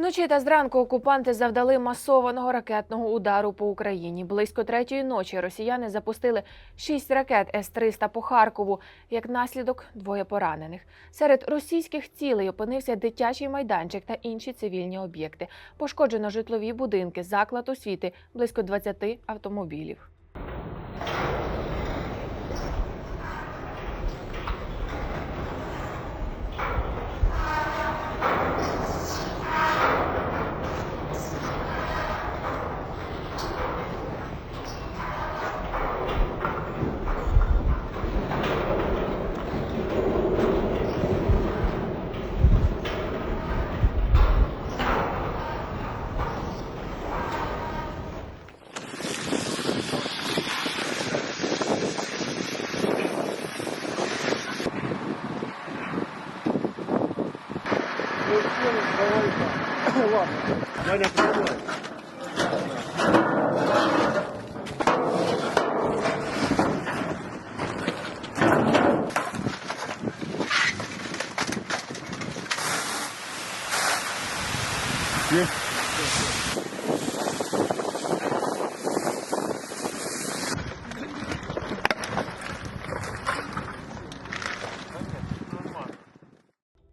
Вночі та зранку окупанти завдали масованого ракетного удару по Україні. Близько третьої ночі росіяни запустили шість ракет С-300 по Харкову. Як наслідок, двоє поранених. Серед російських цілей опинився дитячий майданчик та інші цивільні об'єкти. Пошкоджено житлові будинки, заклад освіти, близько 20 автомобілів. Ваня, пробуй.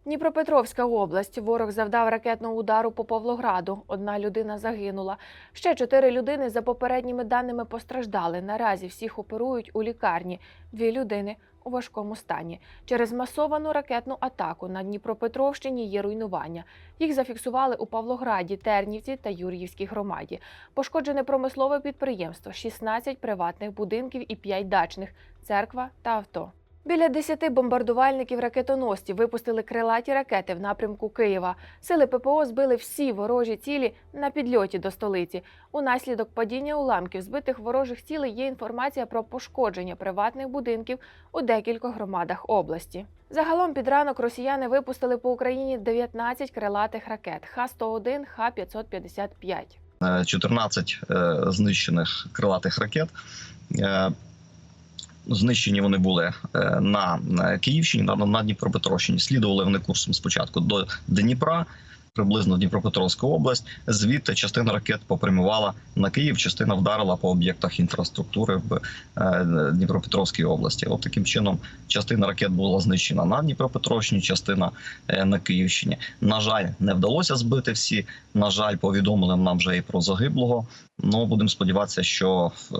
Дніпропетровська область. Ворог завдав ракетного удару по Павлограду. Одна людина загинула. Ще чотири людини за попередніми даними постраждали. Наразі всіх оперують у лікарні. Дві людини у важкому стані. Через масовану ракетну атаку на Дніпропетровщині є руйнування. Їх зафіксували у Павлограді, Тернівці та Юр'ївській громаді. Пошкоджене промислове підприємство, 16 приватних будинків і 5 дачних, церква та авто. Біля 10 бомбардувальників ракетоносців випустили крилаті ракети в напрямку Києва. Сили ППО збили всі ворожі цілі на підльоті до столиці. Унаслідок падіння уламків збитих ворожих цілей є інформація про пошкодження приватних будинків у декількох громадах області. Загалом під ранок росіяни випустили по Україні 19 крилатих ракет Х-101, Х-555. Е, 14 е, знищених крилатих ракет. Е, Знищені вони були е, на на Київщині, на, на Дніпропетровщині. Слідували вони курсом спочатку до Дніпра, приблизно Дніпропетровська область. Звідти частина ракет попрямувала на Київ, частина вдарила по об'єктах інфраструктури в е, Дніпропетровській області. От таким чином, частина ракет була знищена на Дніпропетровщині, частина е, на Київщині. На жаль, не вдалося збити всі. На жаль, повідомили нам вже і про загиблого. Ну будемо сподіватися, що е,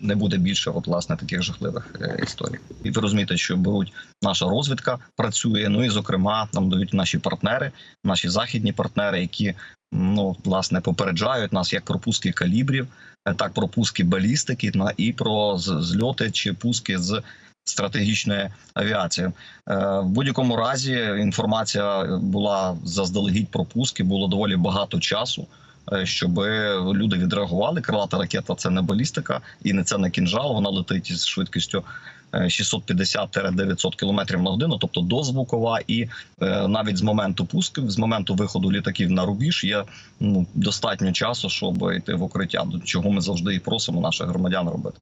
не буде більше от, власне таких жахливих е, історій. І ви розумієте, що беруть наша розвідка працює. Ну і зокрема, нам дають наші партнери, наші західні партнери, які ну власне попереджають нас як про пуски калібрів, е, так про пуски балістики, на і про зльоти чи пуски з. Стратегічної авіації в будь-якому разі інформація була заздалегідь про пуски. Було доволі багато часу, щоб люди відреагували. Крилата ракета це не балістика і не це не кінжал. Вона летить із швидкістю е, 650-900 км на годину, тобто дозвукова, і е, навіть з моменту пуску, з моменту виходу літаків на рубіж є ну достатньо часу, щоб йти в укриття. До чого ми завжди і просимо наших громадян робити.